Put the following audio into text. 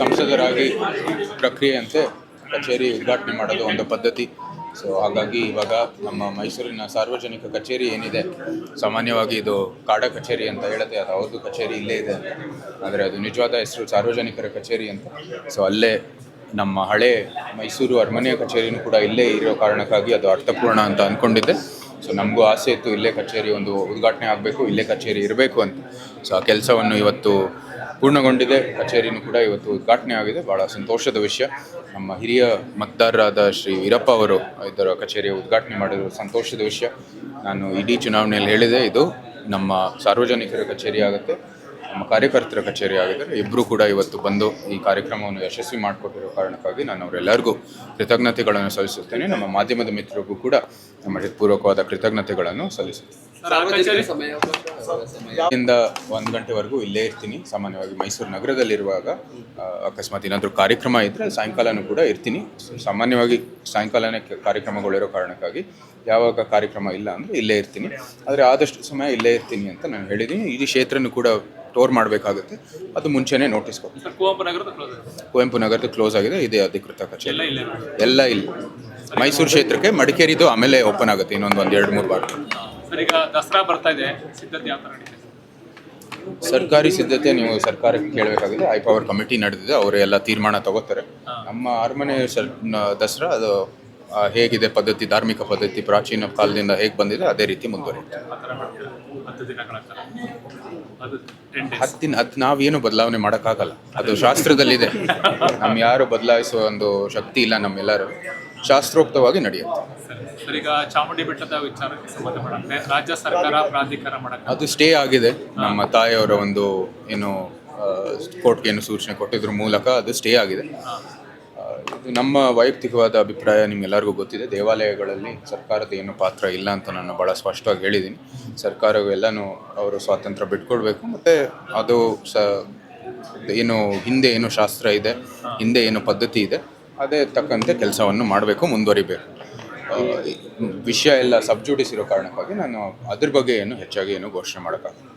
ಸಂಸದರಾಗಿ ಪ್ರಕ್ರಿಯೆಯಂತೆ ಕಚೇರಿ ಉದ್ಘಾಟನೆ ಮಾಡೋದು ಒಂದು ಪದ್ಧತಿ. ಸೊ ಹಾಗಾಗಿ ಇವಾಗ ನಮ್ಮ ಮೈಸೂರಿನ ಸಾರ್ವಜನಿಕ ಕಚೇರಿ ಏನಿದೆ, ಸಾಮಾನ್ಯವಾಗಿ ಇದು ಕಾಡ ಕಚೇರಿ ಅಂತ ಹೇಳುತ್ತೆ, ಅದು ಅವ್ರದ್ದು ಕಚೇರಿ ಇಲ್ಲೇ ಇದೆ ಆದರೆ ಅದು ನಿಜವಾದ ಹೆಸರು ಸಾರ್ವಜನಿಕರ ಕಚೇರಿ ಅಂತ. ಸೊ ಅಲ್ಲೇ ನಮ್ಮ ಹಳೆ ಮೈಸೂರು ಅರಮನೆಯ ಕಚೇರಿನೂ ಕೂಡ ಇಲ್ಲೇ ಇರೋ ಕಾರಣಕ್ಕಾಗಿ ಅದು ಅರ್ಥಪೂರ್ಣ ಅಂತ ಅಂದ್ಕೊಂಡಿದ್ದೆ ಸೊ ನಮಗೂ ಆಸೆ ಇತ್ತು, ಇಲ್ಲೇ ಕಚೇರಿ ಒಂದು ಉದ್ಘಾಟನೆ ಆಗಬೇಕು, ಇಲ್ಲೇ ಕಚೇರಿ ಇರಬೇಕು ಅಂತ. ಸೊ ಆ ಕೆಲಸವನ್ನು ಇವತ್ತು ಪೂರ್ಣಗೊಂಡಿದೆ, ಕಚೇರಿನೂ ಕೂಡ ಇವತ್ತು ಉದ್ಘಾಟನೆ ಆಗಿದೆ ಭಾಳ ಸಂತೋಷದ ವಿಷಯ. ನಮ್ಮ ಹಿರಿಯ ಮತದಾರರಾದ ಶ್ರೀ ವೀರಪ್ಪ ಅವರು ಇದರ ಕಚೇರಿಯ ಉದ್ಘಾಟನೆ ಮಾಡಿರುವ ಸಂತೋಷದ ವಿಷಯ. ನಾನು ಇಡೀ ಚುನಾವಣೆಯಲ್ಲಿ ಹೇಳಿದೆ, ಇದು ನಮ್ಮ ಸಾರ್ವಜನಿಕರ ಕಚೇರಿ ಆಗುತ್ತೆ. ನಮ್ಮ ಕಾರ್ಯಕರ್ತರ ಕಚೇರಿ ಆಗಿದ್ದಾರೆ ಇಬ್ಬರು ಕೂಡ ಇವತ್ತು ಬಂದು ಈ ಕಾರ್ಯಕ್ರಮವನ್ನು ಯಶಸ್ವಿ ಮಾಡಿಕೊಟ್ಟಿರೋ ಕಾರಣಕ್ಕಾಗಿ ನಾನು ಅವರೆಲ್ಲರಿಗೂ ಕೃತಜ್ಞತೆಗಳನ್ನು ಸಲ್ಲಿಸುತ್ತೇನೆ. ನಮ್ಮ ಮಾಧ್ಯಮದ ಮಿತ್ರರಿಗೂ ಕೂಡ ನಮ್ಮ ಹೃತ್ಪೂರ್ವಕವಾದ ಕೃತಜ್ಞತೆಗಳನ್ನು ಸಲ್ಲಿಸುತ್ತೇನೆ. ಇಂದ ಒಂದು ಗಂಟೆವರೆಗೂ ಇಲ್ಲೇ ಇರ್ತೀನಿ. ಸಾಮಾನ್ಯವಾಗಿ ಮೈಸೂರು ನಗರದಲ್ಲಿರುವಾಗ ಅಕಸ್ಮಾತ್ ಏನಾದರೂ ಕಾರ್ಯಕ್ರಮ ಇದ್ದರೆ ಸಾಯಂಕಾಲನೂ ಕೂಡ ಇರ್ತೀನಿ. ಸಾಮಾನ್ಯವಾಗಿ ಸಾಯಂಕಾಲನೇ ಕಾರ್ಯಕ್ರಮಗಳಿರೋ ಕಾರಣಕ್ಕಾಗಿ ಯಾವಾಗ ಕಾರ್ಯಕ್ರಮ ಇಲ್ಲ ಅಂದರೆ ಇಲ್ಲೇ ಇರ್ತೀನಿ. ಆದರೆ ಆದಷ್ಟು ಸಮಯ ಇಲ್ಲೇ ಇರ್ತೀನಿ ಅಂತ ನಾನು ಹೇಳಿದ್ದೀನಿ. ಇಡೀ ಕ್ಷೇತ್ರನೂ ಕೂಡ ಟೋರ್ ಮಾಡಬೇಕಾಗುತ್ತೆ. ಅದು ಮುಂಚೆನೇ ನೋಟಿಸ್ ಸರ್ ಕುವೆಂಪು ನಗರದ ಕ್ಲೋಸ್ ಕುವೆಂಪು ಕ್ಲೋಸ್ ಆಗಿದೆ ಇದೇ ಅಧಿಕೃತ ಕಚೇರಿ. ಎಲ್ಲ ಇಲ್ಲೇ ಎಲ್ಲ ಇಲ್ಲಿ. ಮೈಸೂರು ಕ್ಷೇತ್ರಕ್ಕೆ ಮಡಿಕೇರಿದು ಆಮೇಲೆ ಓಪನ್ ಆಗುತ್ತೆ ಇನ್ನೊಂದು ಒಂದು ಎರಡು ಮೂರು ವಾರ ಸರ್ ಈಗ ದಸರಾ ಬರ್ತಾ ಇದೆ ಸಿದ್ಧತೆ ಯಾವ ಥರ ನಡೀತಿದೆ? ಸರ್ಕಾರಿ ಸಿದ್ಧತೆ ನೀವು ಸರ್ಕಾರಕ್ಕೆ ಕೇಳಬೇಕಾಗಿದೆ ಐ ಪವರ್ ಕಮಿಟಿ ನಡೆದಿದೆ ಅವರು ಎಲ್ಲ ತೀರ್ಮಾನ ತಗೋತಾರೆ. ನಮ್ಮ ಅರಮನೆ ಸರ್ ದಸರಾ ಅದು ಹೇಗಿದೆ ಪದ್ಧತಿ ಧಾರ್ಮಿಕ ಪದ್ಧತಿ ಪ್ರಾಚೀನ ಕಾಲದಿಂದ ಹೇಗೆ ಬಂದಿದೆ ಅದೇ ರೀತಿ ಮುಂದುವರಿಯುತ್ತೆ. ಹತ್ತಿನ ಹತ್ತು ನಾವೇನು ಬದಲಾವಣೆ ಮಾಡೋಕ್ಕಾಗಲ್ಲ. ಅದು ಶಾಸ್ತ್ರದಲ್ಲಿದೆ. ನಮ್ಮ ಯಾರು ಬದಲಾಯಿಸುವ ಒಂದು ಶಕ್ತಿ ಇಲ್ಲ ನಮ್ಮೆಲ್ಲರೂ. ಶಾಸ್ತ್ರೋಕ್ತವಾಗಿ ನಡೆಯುತ್ತೆ. ಈಗ ಚಾಮುಂಡಿ ಬೆಟ್ಟದ ವಿಚಾರಕ್ಕೆ ಸಂಬಂಧಪಟ್ಟಂತೆ ರಾಜ್ಯ ಸರ್ಕಾರ ಪ್ರಾಧಿಕಾರ ಮಾಡಕ್ಕೆ ಅದು ಸ್ಟೇ ಆಗಿದೆ. ನಮ್ಮ ತಾಯಿಯವರ ಒಂದು ಏನು ಕೋರ್ಟ್ಗೆ ಏನು ಸೂಚನೆ ಕೊಟ್ಟಿದ್ರ ಮೂಲಕ ಅದು ಸ್ಟೇ ಆಗಿದೆ. ನಮ್ಮ ವೈಯಕ್ತಿಕವಾದ ಅಭಿಪ್ರಾಯ ನಿಮ್ಗೆಲ್ಲರಿಗೂ ಗೊತ್ತಿದೆ. ದೇವಾಲಯಗಳಲ್ಲಿ ಸರ್ಕಾರದ ಏನು ಪಾತ್ರ ಇಲ್ಲ ಅಂತ ನಾನು ಭಾಳ ಸ್ಪಷ್ಟವಾಗಿ ಹೇಳಿದ್ದೀನಿ. ಸರ್ಕಾರವು ಎಲ್ಲನೂ ಅವರು ಸ್ವಾತಂತ್ರ್ಯ ಬಿಟ್ಕೊಡ್ಬೇಕು. ಮತ್ತು ಅದು ಸ ಏನು ಹಿಂದೆ ಏನು ಶಾಸ್ತ್ರ ಇದೆ, ಹಿಂದೆ ಏನು ಪದ್ಧತಿ ಇದೆ, ಅದೇ ತಕ್ಕಂತೆ ಕೆಲಸವನ್ನು ಮಾಡಬೇಕು, ಮುಂದುವರಿಬೇಕು. ವಿಷಯ ಎಲ್ಲ ಸಬ್ಜೂಡಿಸಿರೋ ಕಾರಣಕ್ಕಾಗಿ ನಾನು ಅದ್ರ ಬಗ್ಗೆ ಏನು ಹೆಚ್ಚಾಗಿ ಏನು ಘೋಷಣೆ ಮಾಡೋಕ್ಕಾಗಲ್ಲ.